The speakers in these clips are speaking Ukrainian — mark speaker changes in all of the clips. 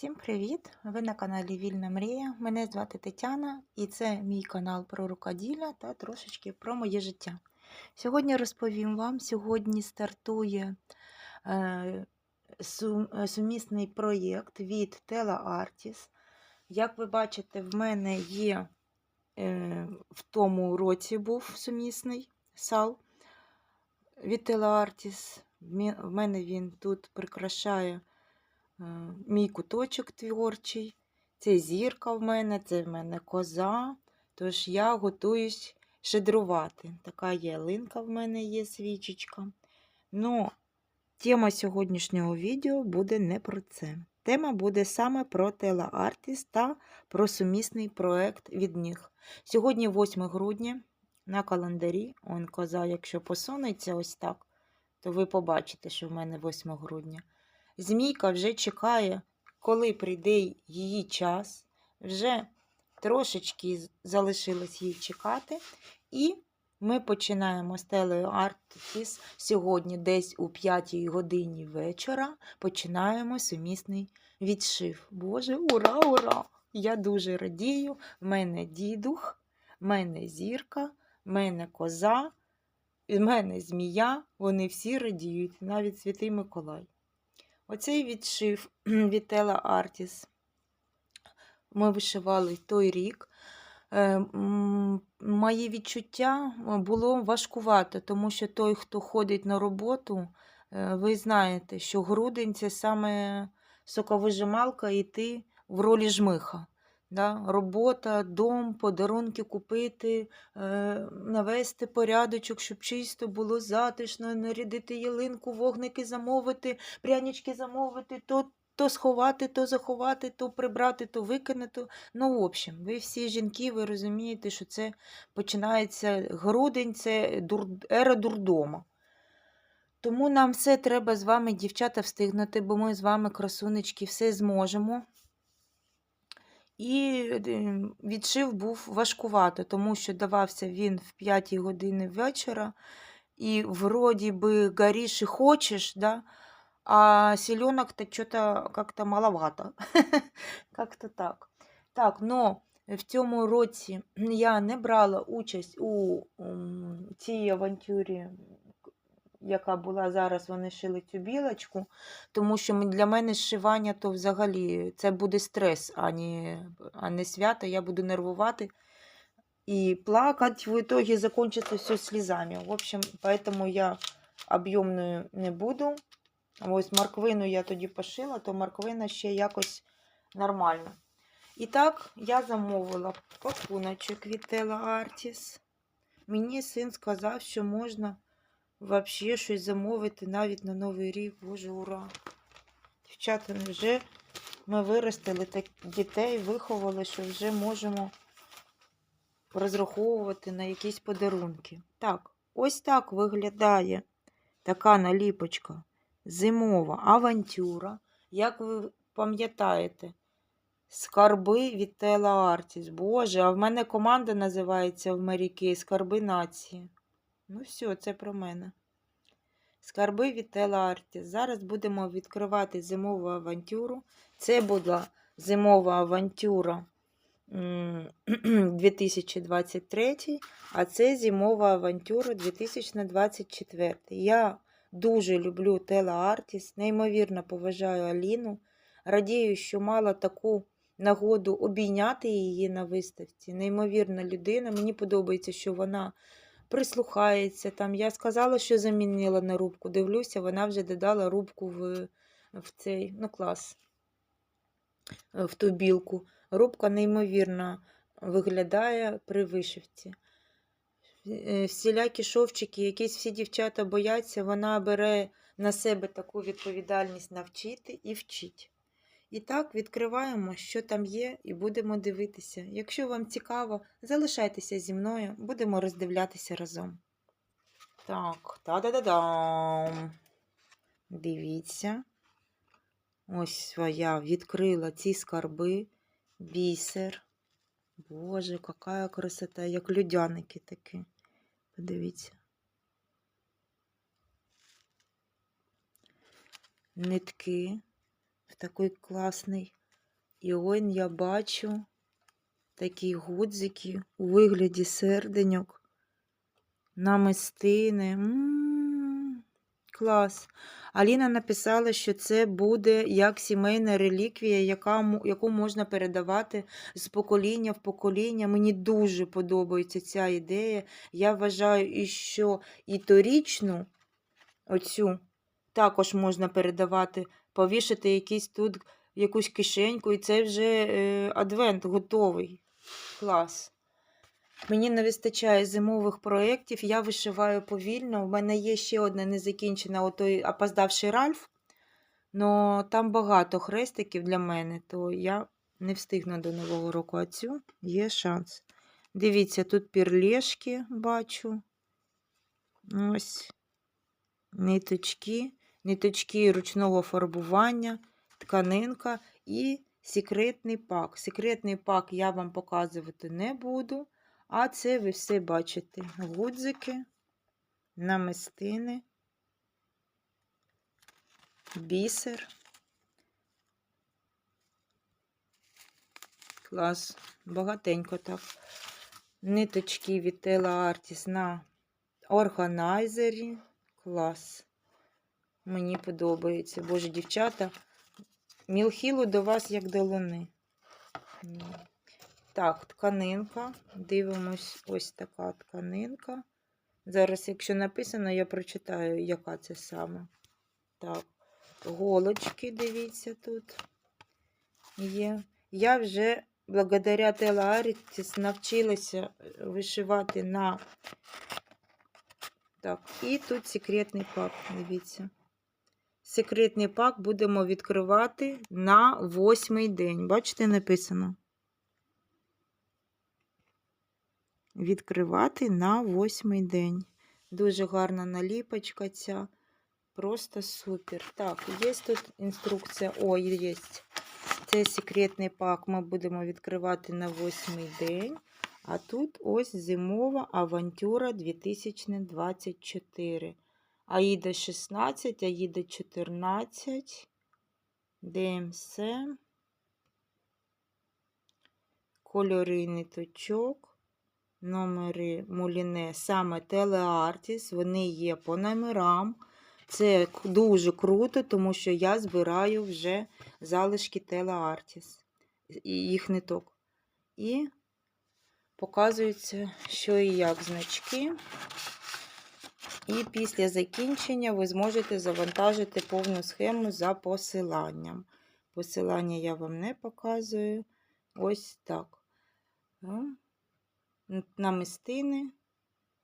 Speaker 1: Всім привіт! Ви на каналі Вільна Мрія. Мене звати Тетяна і це мій канал про рукоділля та трошечки про моє життя. Сьогодні розповім вам, сьогодні стартує е, сум- е, сумісний проєкт від Tela Artis. Як ви бачите, в мене є е, в тому році був сумісний сал від Tela Artis. В мене він тут прикрашає мій куточок творчий. Це зірка в мене, це в мене коза. Тож я готуюсь шедрувати. Така ялинка в мене є свічечка. Ну, тема сьогоднішнього відео буде не про це. Тема буде саме про Artis та про сумісний проект від них. Сьогодні 8 грудня на календарі. Он коза, якщо посунеться ось так, то ви побачите, що в мене 8 грудня. Змійка вже чекає, коли прийде її час. Вже трошечки залишилось їй чекати. І ми починаємо з телею Артіс сьогодні, десь у 5 годині вечора. Починаємо сумісний відшив. Боже, ура, ура! Я дуже радію. В мене дідух, в мене зірка, в мене коза, в мене змія. Вони всі радіють, навіть Святий Миколай. Оцей відшив від Тела Артіс ми вишивали той рік. Е, Мої відчуття е, було важкувато, тому що той, хто ходить на роботу, е, ви знаєте, що грудень це саме соковижималка, і ти в ролі жмиха. Да? Робота, дом, подарунки купити, е, навести порядочок, щоб чисто було затишно, нарядити ялинку, вогники замовити, прянички замовити, то, то сховати, то заховати, то прибрати, то викинути. Ну, в общем, ви всі жінки, ви розумієте, що це починається грудень, це дур... ера дурдома. Тому нам все треба з вами, дівчата, встигнути, бо ми з вами, красунечки, все зможемо. І е, відшив був важкувато, тому що давався він в 5 години вечора, і вроді би гориш і хочеш, да? а селенок-то что-то как-то маловато. Как-то так. Так, но в цьому році я не брала участь у цій авантюрі, яка була зараз, вони шили цю білочку, тому що для мене зшивання то взагалі це буде стрес, а не, а не свято. Я буду нервувати і плакать, в итоге закончится все слезами. В общем, поэтому я об'ємною не буду. Ось морквину я тоді пошила, то морквина ще якось нормально. І так, я замовила пакуночок від Tela Artis. Мені син сказав, що можна взагалі щось замовити навіть на Новий рік. Боже, ура! Дівчата, вже ми виростили так дітей, виховали, що вже можемо розраховувати на якісь подарунки. Так, ось так виглядає така наліпочка зимова авантюра. Як ви пам'ятаєте, скарби від Тела Артіс. Боже, а в мене команда називається в Маріки Скарби нації. Ну, все, це про мене. Скарби від Тела Артіс. Зараз будемо відкривати зимову авантюру. Це була зимова авантюра м, 2023, а це зимова авантюра 2024. Я дуже люблю Тела Артіс, неймовірно поважаю Аліну. Радію, що мала таку нагоду обійняти її на виставці. Неймовірна людина. Мені подобається, що вона прислухається. Там я сказала, що замінила на рубку. Дивлюся, вона вже додала рубку в, в цей ну, клас, е, в ту білку. Рубка неймовірно виглядає при вишивці. Е, Всілякі шовчики, якісь всі дівчата бояться, вона бере на себе таку відповідальність навчити і вчить. І так, відкриваємо, що там є, і будемо дивитися. Якщо вам цікаво, залишайтеся зі мною, будемо роздивлятися разом. Так, та-да-да-дам. Дивіться. Ось я відкрила ці скарби, бісер. Боже, яка красота, як людяники такі. Подивіться. Нитки в такий класний І он я бачу такі гудзики у вигляді серденьок, намистини. М, Клас. Аліна написала, що це буде як сімейна реліквія, яка, яку можна передавати з покоління в покоління. Мені дуже подобається ця ідея. Я вважаю, що і торічну оцю також можна передавати, повішати якийсь тут якусь кишеньку, і це вже е, адвент готовий. Клас. Мені не вистачає зимових проєктів, я вишиваю повільно. У мене є ще одна незакінчена, отой опоздавший Ральф. Но там багато хрестиків для мене, то я не встигну до Нового року, а цю є шанс. Дивіться, тут пірлешки бачу. Ось ниточки, ниточки ручного фарбування, тканинка і секретний пак. Секретний пак я вам показувати не буду, а це ви все бачите. Гудзики, намистини, бісер. Клас, багатенько так. Ниточки від Tela Artis на органайзері. Клас. Мені подобається. Боже, дівчата, мілхілу до вас як до луни. Так, тканинка. Дивимось, ось така тканинка. Зараз, якщо написано, я прочитаю, яка це саме. Так, голочки, дивіться, тут є. Я вже благодаря Телаарітіс навчилася вишивати на. Так, і тут секретний пак, дивіться. Секретний пак будемо відкривати на восьмий день. Бачите, написано. Відкривати на восьмий день. Дуже гарна наліпочка ця. Просто супер. Так, є тут інструкція. О, є. Це секретний пак ми будемо відкривати на восьмий день. А тут ось зимова авантюра 2024. Аїда 16, Аїда 14, ДМС, кольори ниточок, номери Муліне, саме Телеартіс, вони є по номерам. Це дуже круто, тому що я збираю вже залишки Телеартіс їх ниток. І показується, що і як значки. І після закінчення ви зможете завантажити повну схему за посиланням. Посилання я вам не показую. Ось так. Намистини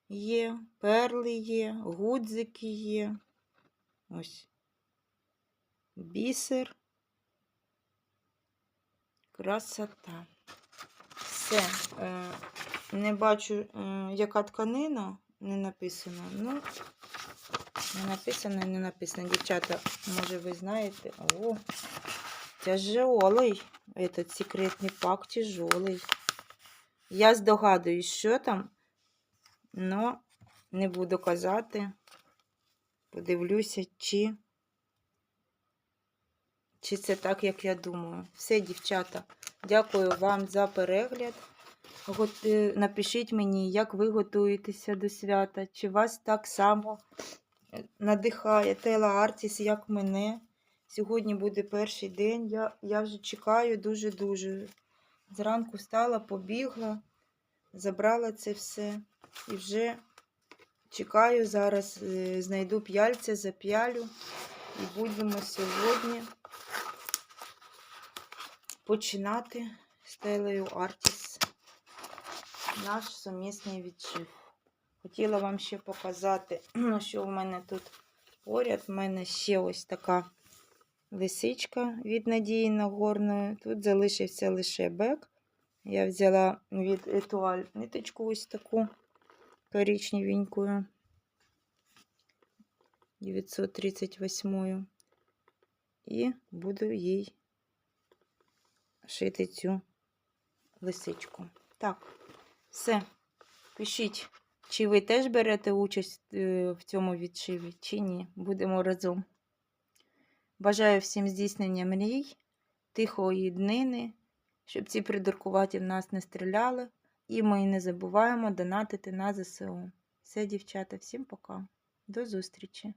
Speaker 1: є, перли є, гудзики є. Ось. Бісер. Красота. Все. Е, не бачу, е, яка тканина, не написано. Ну, не написано, не написано. Дівчата, може, ви знаєте. О, тяжелий. Этот секретний пак тяжелий. Я здогадуюсь, що там, но не буду казати. Подивлюся, чи, чи це так, як я думаю. Все, дівчата, дякую вам за перегляд. Е, Напишіть мені, як ви готуєтеся до свята, чи вас так само е, надихає Тела Артіс, як мене. Сьогодні буде перший день. Я, я вже чекаю дуже-дуже. Зранку встала, побігла, забрала це все і вже чекаю. Зараз е, знайду п'яльця, зап'ялю і будемо сьогодні починати з Телею Артіс наш сумісний відшив. Хотіла вам ще показати, що в мене тут поряд. У мене ще ось така лисичка від Надії Нагорної. Тут залишився лише бек. Я взяла від етуаль ниточку ось таку коричневенькую. 938 і буду їй шити цю лисичку. Так, все. Пишіть, чи ви теж берете участь е, в цьому відшиві, чи ні. Будемо разом. Бажаю всім здійснення мрій тихої днини, щоб ці придуркуваті в нас не стріляли. І ми не забуваємо донатити на ЗСУ. Все, дівчата, всім пока. До зустрічі!